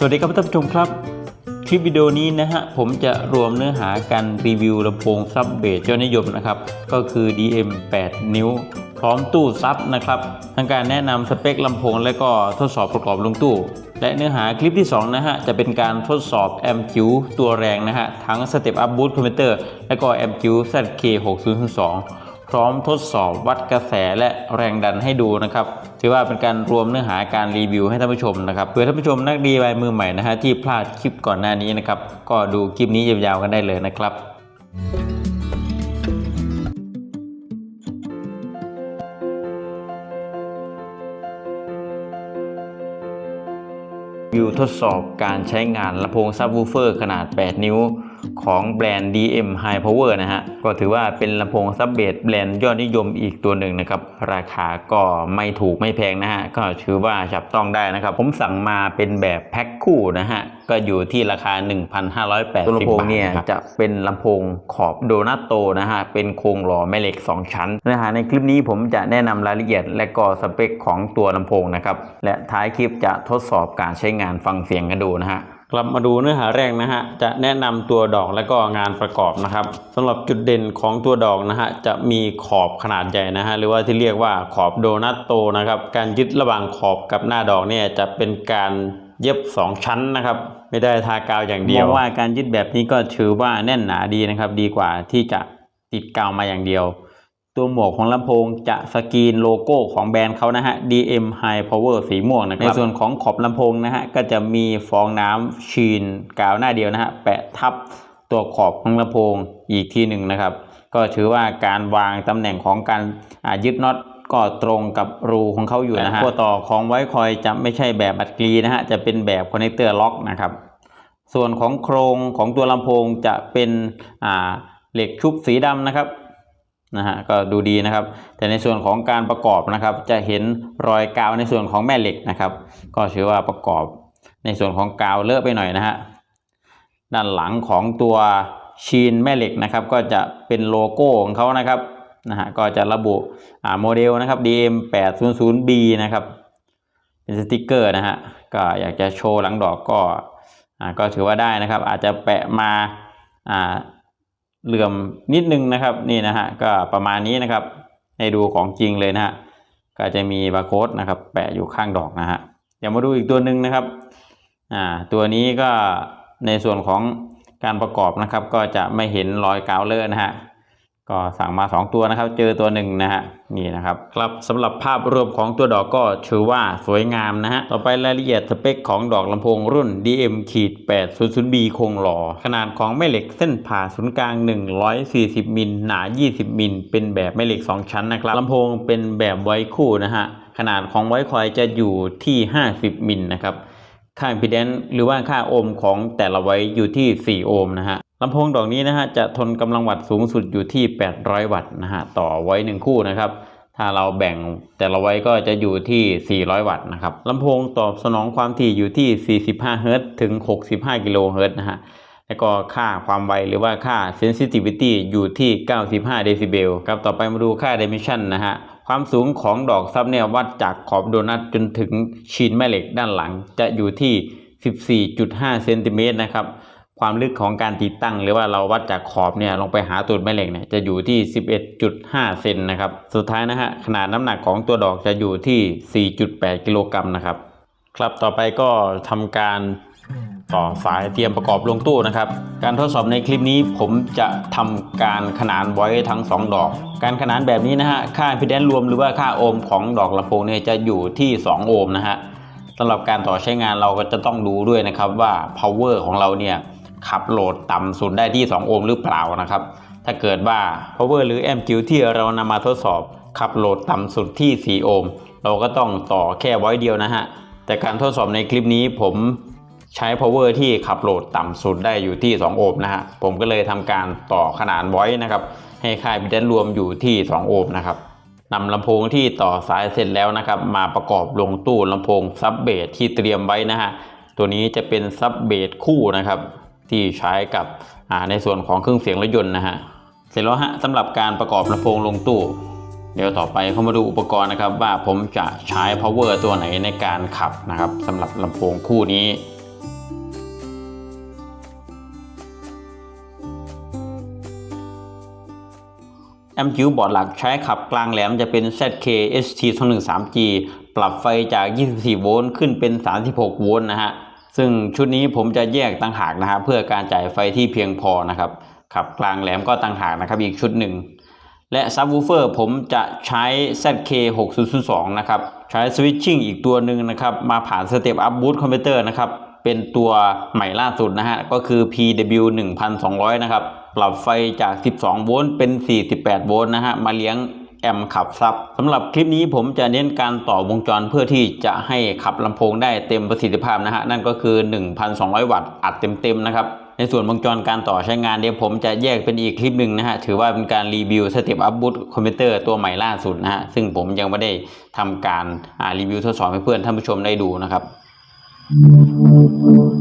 สวัสดีครับท่านผู้ชมครับ คลิปวิดีโอนี้นะฮะผมจะรวมเนื้อหาการรีวิวลำโพงซับเบสยอดนิยมนะครับ ก็คือ DM 8 นิ้ว พร้อมตู้ซับนะครับทั้งการแนะนำสเปคลำโพง และก็ทดสอบประกอบลงตู้ และเนื้อหาคลิปที่ 2 นะฮะ จะเป็นการทดสอบแอมคิวตัวแรงนะฮะ ทั้ง Step Up Boost Converter และก็แอมคิว ZK 6002 พร้อมทดสอบวัดกระแสและแรงดันให้ดูนะครับ ถือว่าเป็นการรวมเนื้อหาการรีวิวให้ท่านผู้ชมนะครับเผื่อท่านผู้ชมนักดีไวมือใหม่นะฮะที่พลาดคลิปก่อนหน้านี้นะครับ ก็ดูคลิปนี้ยาวๆกันได้เลยนะครับ วิวทดสอบการใช้งานลำโพงซับวูเฟอร์ขนาด 8 นิ้ว ของแบรนด์ DM High Power นะฮะ ก็ถือว่าเป็นลำโพงซับเบสแบรนด์ยอดนิยมอีกตัวหนึ่งนะครับ ราคาก็ไม่ถูกไม่แพงนะฮะ ก็ถือว่าจับต้องได้นะครับ ผมสั่งมาเป็นแบบแพ็คคู่นะฮะ ก็อยู่ที่ราคา 1,580ตัวลำโพงเนี่ยจะเป็นลำโพงขอบโดนัตโตนะฮะ เป็นโครงหล่อแม่เหล็ก 2 ชั้นนื้อหาในคลิปนี้ผมจะแนะนำรายละเอียด และก็สเปคของตัวลำโพงนะครับ และท้ายคลิปจะทดสอบการใช้งานฟังเสียงกันดูนะฮะ กลับมาดูเนื้อหาแรกนะฮะจะแนะนำตัวดอกและก็งานประกอบนะครับสำหรับจุดเด่นของตัวดอกนะฮะจะมีขอบขนาดใหญ่นะฮะหรือว่าที่เรียกว่าขอบโดนัตโตนะครับการยึดระหว่างขอบกับหน้าดอกเนี่ยจะเป็นการเย็บ 2 ชั้นนะครับ ไม่ได้ทากาวอย่างเดียวมองว่าการยึดแบบนี้ก็ถือว่าแน่นหนาดีนะครับ ดีกว่าที่จะติดกาวมาอย่างเดียว ตัวหมวกของลำโพงจะสกรีนโลโก้ของแบรนด์เขานะฮะ DM High Power สีม่วงนะครับ ในส่วนของขอบลำโพงนะฮะ ก็จะมีฟองน้ำชีนกาวหน้าเดียวนะฮะ แปะทับตัวขอบของลำโพงอีกทีหนึ่งนะครับ ก็ถือว่าการวางตำแหน่งของการอ่ายึดน็อตก็ตรงกับรูของเขาอยู่นะฮะตัวต่อของไว้คอยจะไม่ใช่แบบอัดกรีนะฮะ จะเป็นแบบคอนเนคเตอร์ล็อกนะครับ ส่วนของโครงของตัวลำโพงจะเป็นอ่าเหล็กชุบสีดำนะครับ นะฮะก็ดูดีนะครับ แต่ในส่วนของการประกอบนะครับ จะเห็นรอยกาวในส่วนของแม่เหล็กนะครับ ก็ถือว่าประกอบในส่วนของกาวเลอะไปหน่อยนะฮะด้านหลังของตัวชีนแม่เหล็กนะครับ ก็จะเป็นโลโก้ของเขานะครับนะฮะก็จะระบุอ่าโมเดลนะครับ DM 800B นะครับเป็นสติกเกอร์นะฮะก็อยากจะโชว์หลังดอกก็อ่าก็ถือว่าได้นะครับ อาจจะแปะมาอ่า เหลื่อมนิดนึงนะครับนี่นะฮะก็ประมาณนี้นะครับ ให้ดูของจริงเลยนะฮะก็จะมีบาร์โค้ดนะครับ แปะอยู่ข้างดอกนะฮะเดี๋ยวมาดูอีกตัวหนึ่งนะครับอ่าตัวนี้ก็ในส่วนของการประกอบนะครับ ก็จะไม่เห็นรอยกาวเลอะนะฮะ ก็สั่งมา 2 ตัวนะครับ เจอตัวหนึ่งนะฮะนี่นะครับครับสำหรับภาพรวมของตัวดอกก็ถือว่าสวยงามนะฮะต่อไปรายละเอียดสเปคของดอกลำโพงรุ่น DM-800B โครงหล่อ ขนาดของแม่เหล็กเส้นผ่าศูนย์กลาง 140 มิลหนา 20 มิลเป็นแบบแม่เหล็ก 2 ชั้นนะครับลำโพงเป็นแบบไว้คู่นะฮะขนาดของไว้คอยจะอยู่ที่ 50 มิลนะครับค่า impedance หรือว่าค่าโอห์มของแต่ละไว้อยู่ที่ 4 โอห์มนะฮะ ลำโพงดอกนี้นะฮะจะทนกำลังวัตต์สูงสุดอยู่ที่ 800 วัตต์นะฮะต่อไว้ 1 คู่นะครับ ถ้าเราแบ่งแต่ละไว้ก็จะอยู่ที่ 400 วัตต์นะครับลำโพงตอบสนองความถี่อยู่ที่ 45 เฮิรตซ์ถึง 65 กิโลเฮิรตซ์นะฮะแล้วก็ค่าความไวหรือว่าค่า sensitivity อยู่ที่ 95 เดซิเบลครับต่อไปมาดูค่า dimension นะฮะความสูงของดอกซับเนี่ยวัดจากขอบโดนัทจนถึงชิ้นแม่เหล็กด้านหลังจะอยู่ที่ 14.5 เซนติเมตรนะครับ ความลึกของการติดตั้ง หรือว่าเราวัดจากขอบเนี่ยลงไปหาตูดแม่เหล็กเนี่ยจะอยู่ที่ 11.5 เซนนะครับ สุดท้ายนะฮะขนาดน้ำหนักของตัวดอกจะอยู่ที่ 4.8 กิโลกรัมนะครับ ครับต่อไปก็ทำการต่อสายเตรียมประกอบลงตู้นะครับ การทดสอบในคลิปนี้ผมจะทำการขนานไว้ทั้ง 2 ดอก การขนานแบบนี้นะฮะค่า impedance รวมหรือว่าค่าโอห์มของดอกลำโพงเนี่ยจะอยู่ที่ 2 โอห์มนะฮะสำหรับการต่อใช้งานเราก็จะต้องดูด้วยนะครับว่า power ของเราเนี่ย ขับโหลดต่ำสุดได้ที่ 2 โอห์มหรือเปล่านะครับ ถ้าเกิดว่า power หรือ MQ ที่เรานำมาทดสอบ ขับโหลดต่ำสุดที่ 4 โอห์มเราก็ต้องต่อแค่ไว้เดียวนะฮะ แต่การทดสอบในคลิปนี้ผมใช้ power ที่ขับโหลดต่ำสุดได้อยู่ที่ 2 โอห์มนะฮะ ผมก็เลยทำการต่อขนานไว้นะครับ ให้ค่าพิเดนรวมอยู่ที่ 2 โอห์มนะครับนำลำโพงที่ต่อสายเสร็จแล้วนะครับ มาประกอบลงตู้ลำโพงซับเบสที่เตรียมไว้นะฮะ ตัวนี้จะเป็นซับเบสคู่นะครับ ที่ใช้กับในส่วนของเครื่องเสียงรถยนต์นะฮะเสร็จแล้วฮะสำหรับการประกอบลำโพงลงตู้เดี๋ยวต่อไปเข้ามาดูอุปกรณ์นะครับ ว่าผมจะใช้ power ตัวไหนในการขับนะครับสำหรับลำโพงคู่นี้แอมจิวบอดหลักใช้ขับกลางแหลมจะเป็น ZK ST 213G ปรับไฟจาก 24 โวลต์ขึ้นเป็น 36 โวลต์นะฮะ ซึ่งชุดนี้ผมจะแยกต่างหากนะฮะเพื่อการจ่ายไฟที่เพียงพอนะครับ ขับกลางแหลมก็ต่างหากนะครับอีกชุดหนึ่ง และซับวูเฟอร์ผมจะใช้ ZK 6002นะครับ ใช้สวิตชิ่งอีกตัวหนึ่งนะครับ มาผ่านสเต็ปอัพบูตคอมพิวเตอร์นะครับ เป็นตัวใหม่ล่าสุดนะฮะ ก็คือ PW 1200 นะครับ ปรับไฟจาก 12 โวลต์เป็น 48 โวลต์นะฮะ มาเลี้ยง แอมขับซับสำหรับคลิปนี้ผมจะเน้นการต่อวงจรเพื่อที่จะให้ขับลำโพงได้เต็มประสิทธิภาพนะฮะนั่นก็คือ 1,200 วัตต์อัดเต็มๆนะครับในส่วนวงจรการต่อใช้งานเดี๋ยวผมจะแยกเป็นอีกคลิปหนึ่งนะฮะถือว่าเป็นการรีวิวสเต็ปอัพบูตคอมพิวเตอร์ตัวใหม่ล่าสุดนะฮะซึ่งผมยังไม่ได้ทำการรีวิวทดสอบให้เพื่อนท่านผู้ชมได้ดูนะครับ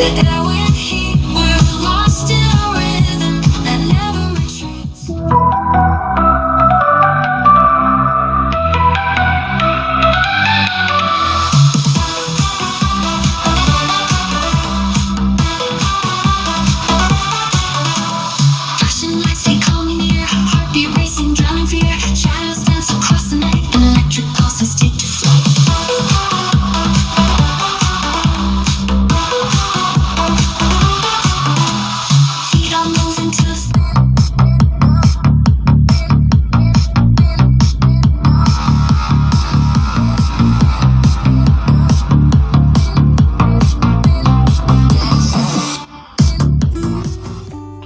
carve the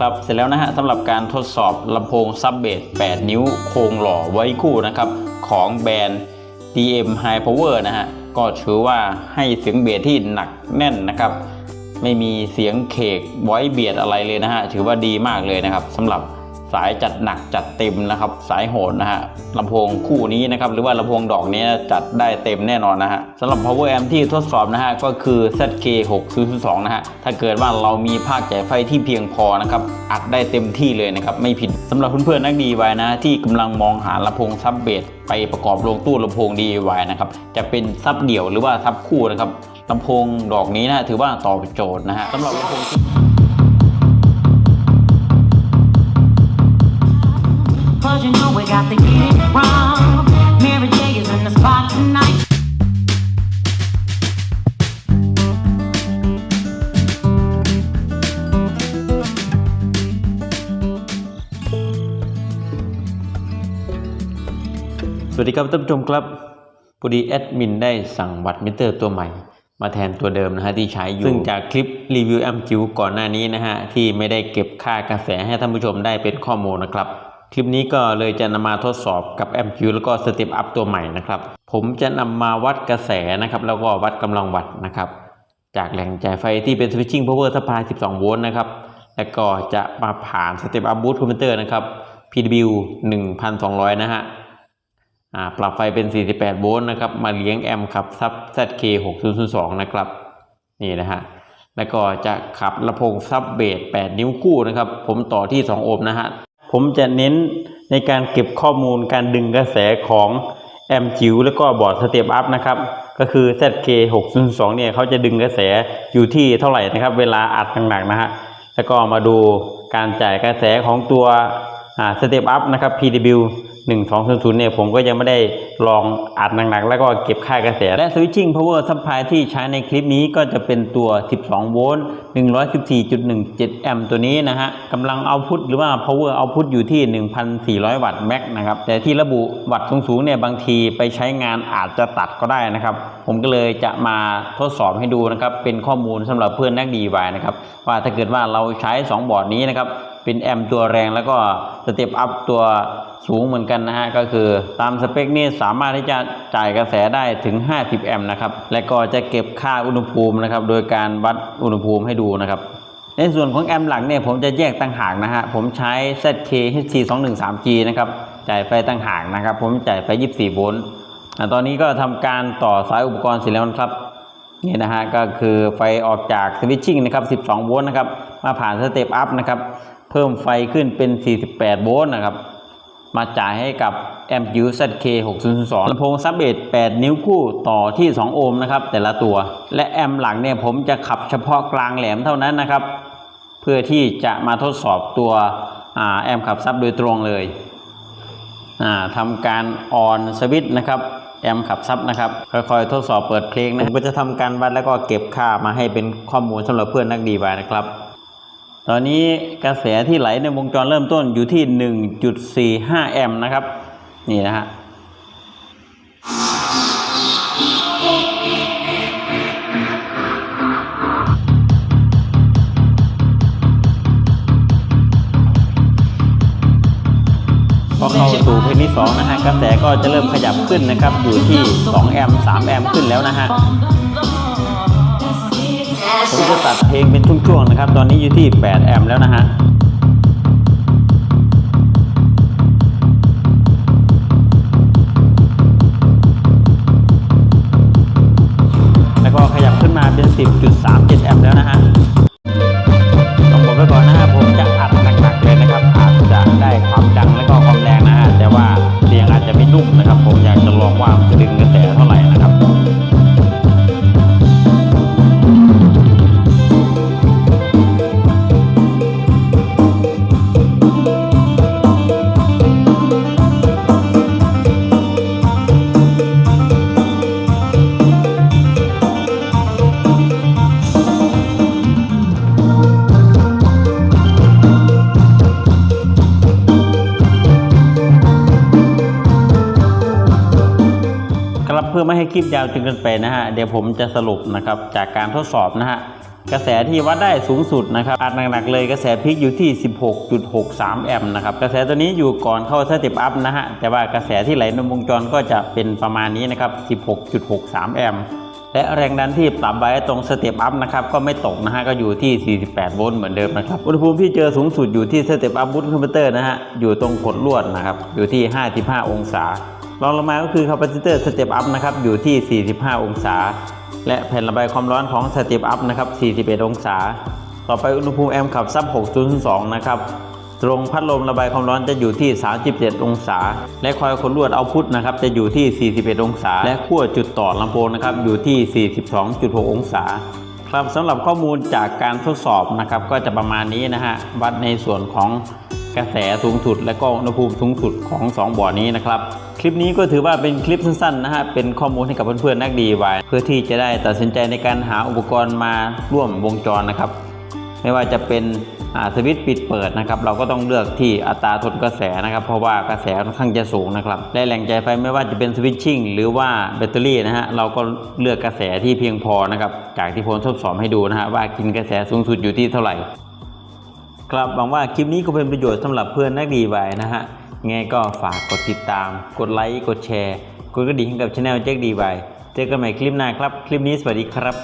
ครับ เสร็จแล้วนะฮะสำหรับการทดสอบลำโพงซับเบส8 นิ้วโครงหล่อไว้คู่นะครับ ของแบรนด์ DM High Power นะฮะ ก็ถือว่าให้เสียงเบสที่หนักแน่นนะครับ ไม่มีเสียงเคกไว้เบียดอะไรเลยนะฮะ ถือว่าดีมากเลยนะครับสำหรับ สายจัดหนักจัดเต็มนะครับ สายโหดนะฮะลำโพงคู่นี้นะครับหรือว่าลำโพงดอกนี้จัดได้เต็มแน่นอนนะฮะสำหรับ power amp ที่ทดสอบนะฮะก็คือ ZK 6 0 2นะฮะถ้าเกิดว่าเรามีภาคจ่ายไฟที่เพียงพอนะครับอัดได้เต็มที่เลยนะครับไม่ผิดสำหรับเพื่อนๆนัก DIY นะที่กำลังมองหาลำโพงซับเบสไปประกอบลงตู้ลำโพง DIY นะครับจะเป็นซับเดี่ยวหรือว่าซับคู่นะครับลำโพงดอกนี้นะถือว่าตอบโจทย์นะฮะสำหรับลำโพง Cause you know we got to get it wrong. Mary J is in the spot tonight. สวัสดีครับท่านผู้ชมครับพอดีแอดมินได้สั่งวัดมิเตอร์ตัวใหม่ มาแทนตัวเดิมนะฮะที่ใช้อยู่ ซึ่งจากคลิปรีวิวแอมจิวก่อนหน้านี้นะฮะที่ไม่ได้เก็บค่ากระแสให้ท่านผู้ชมได้เป็นข้อมูลนะครับ คลิปนี้ก็เลยจะนำมาทดสอบกับแอมจิวแล้วก็สเต็ปอัพตัวใหม่นะครับ ผมจะนำมาวัดกระแสนะครับ แล้วก็วัดกำลังวัดนะครับ จากแหล่งจ่ายไฟที่เป็น switching power supply 12 โวลต์นะครับ แล้วก็จะมาผ่านสเต็ปอัพบูตคอมพิวเตอร์นะครับ PW 1200 นะฮะอ่าปรับไฟเป็น 48 โวลต์นะครับ มาเลี้ยงแอมป์ขับซับ ZK 6002 นะครับ นี่นะฮะแล้วก็จะขับลำโพงซับเบส8นิ้วคู่นะครับ ผมต่อที่ 2 โอห์มนะฮะ ผมจะเน้นในการเก็บข้อมูลการดึงกระแสของแอมจิ๋วแล้วก็บอร์ดสเตปอัพนะครับ ก็คือ ZK 602เนี่ยเขาจะดึงกระแสอยู่ที่เท่าไหร่นะครับ เวลาอัดหนักๆนะฮะแล้วก็มาดูการจ่ายกระแสของตัวสเตปอัพนะครับ PW 1200เนี่ยผมก็ยังไม่ได้ลองอัดหนักๆ แล้วก็เก็บค่ากระแส และ Switching Power Supply ที่ใช้ในคลิปนี้ก็จะเป็นตัว 12 โวลต์ 114.17 แอมป์ตัวนี้นะฮะกำลังเอาพุทหรือว่า Power Output อยู่ที่ 1,400 วัตต์แม็กนะครับ แต่ที่ระบุวัตต์สูงๆเนี่ยบางทีไปใช้งานอาจจะตัดก็ได้นะครับ ผมก็เลยจะมาทดสอบให้ดูนะครับ เป็นข้อมูลสำหรับเพื่อนนักดีวายนะครับว่าถ้าเกิดว่าเราใช้ 2 บอร์ดนี้นะครับ เป็นแอมตัวแรงแล้วก็สเต็ปอัพตัวสูงเหมือนกันนะฮะก็คือตามสเปคนี่สามารถที่จะจ่ายกระแสได้ถึง 50 แอมป์นะครับและก็จะเก็บค่าอุณหภูมินะครับโดยการวัดอุณหภูมิให้ดูนะครับในส่วนของแอมป์หลักเนี่ยผมจะแยกต่างหากนะฮะผมใช้ ZK HT 2 1 3 G นะครับจ่ายไฟต่างหากนะครับ ผมจ่ายไฟ 24 โวลต์ตอนนี้ก็ทำการต่อสายอุปกรณ์เสร็จแล้วนครับนี่นะฮะก็คือไฟออกจากสวิตชิ่งนะครับ 12 โวลต์นะครับมาผ่านสเต็ปอัพนะครับ พิ่มไฟขึ้นเป็น 48 โวลต์นะครับ มาจ่ายให้กับแอมป์ยู ZK 602ลำโพงซับเบส8 นิ้วคู่ต่อที่ 2 โอห์มนะครับ แต่ละตัว และแอมหลังเนี่ยผมจะขับเฉพาะกลางแหลมเท่านั้นนะครับ เพื่อที่จะมาทดสอบตัวอแอมขับซับโดยตรงเลยทำการออนสวิตช์นะครับแอมขับซับนะครับค่อยๆทดสอบเปิดเพลงนะผมก็จะทำการวัดแล้วก็เก็บค่ามาให้เป็นข้อมูลสำหรับเพื่อนนักดีบายนะครับ ตอนนี้กระแสที่ไหลในวงจรเริ่มต้นอยู่ที่ 1.45 แอมป์นะครับ นี่นะฮะพอเข้าสู่เพลงที่ 2 นะฮะ กระแสก็จะเริ่มขยับขึ้นนะครับ อยู่ที่ 2 แอมป์ 3 แอมป์ขึ้นแล้วนะฮะ ผมจะตัดเพลงเป็นช่วงๆนะครับ ตอนนี้อยู่ที่ 8 แอมป์แล้วนะฮะแล้วก็ขยับขึ้นมาเป็น 10.37 แอมป์แล้วนะฮะ ไม่ให้คลิปยาวจนเกินไปนะฮะ เดี๋ยวผมจะสรุปนะครับจากการทดสอบนะฮะ กระแสที่วัดได้สูงสุดนะครับอัดหนักๆเลยกระแสพีคอยู่ที่ 16.63 แอมป์นะครับ กระแสตัวนี้อยู่ก่อนเข้าสเต็ปอัพนะฮะ แต่ว่ากระแสที่ไหลในวงจรก็จะเป็นประมาณนี้นะครับ 16.63 แอมป์และแรงดันที่ปรับไว้ตรงสเต็ปอัพนะครับก็ไม่ตกนะฮะก็อยู่ที่ 48 โวลต์เหมือนเดิมนะครับอุณหภูมิที่เจอสูงสุดอยู่ที่สเต็ปอัพบูทคอมพิวเตอร์นะฮะอยู่ตรงขดลวดนะครับอยู่ที่ 55 องศา รองลงมาก็คือคาปาซิเตอร์สเต็ปอัพนะครับอยู่ที่ 45 องศา และแผ่นระบายความร้อนของสเต็ปอัพนะครับ 41 องศา ต่อไปอุณหภูมิแอมป์ขับซับ 602 นะครับตรงพัดลมระบายความร้อนจะอยู่ที่ 37 องศา และคอยขนลวดเอาพุทนะครับจะอยู่ที่ 41 องศา และขั้วจุดต่อลำโพงนะครับอยู่ที่ 42.6 องศา ครับสำหรับข้อมูลจากการทดสอบนะครับก็จะประมาณนี้นะฮะวัดในส่วนของ กระแสสูงสุด และก็อุณหภูมิสูงสุดของ 2 บ่อนี้นะครับ คลิปนี้ก็ถือว่าเป็นคลิปสั้นๆนะฮะเป็นข้อมูลให้กับเพื่อนๆนักดีไวายเพื่อที่จะได้ตัดสินใจในการหาอุปกรณ์มาร่วมวงจรนะครับ ไม่ว่าจะเป็นสวิตช์ปิดเปิดนะครับ เราก็ต้องเลือกที่อัตราทนกระแสนะครับ เพราะว่ากระแสค่อนข้างจะสูงนะครับและแหล่งจ่ายไฟไม่ว่าจะเป็นสวิตชิ่งหรือว่าแบตเตอรี่นะฮะเราก็เลือกกระแสที่เพียงพอนะครับจากที่ผมทดสอบให้ดูนะฮะว่ากินกระแสสูงสุดอยู่ที่เท่าไหร่ ครับหวังว่าคลิปนี้ก็เป็นประโยชน์สำหรับเพื่อนนักดีไว้นะฮะไงก็ฝากกดติดตาม กดไลค์ กดแชร์ กดกระดิ่งให้กับช anel แจ็คดีไว้เจอกันใหม่คลิปหน้าครับ คลิปนี้สวัสดีครับ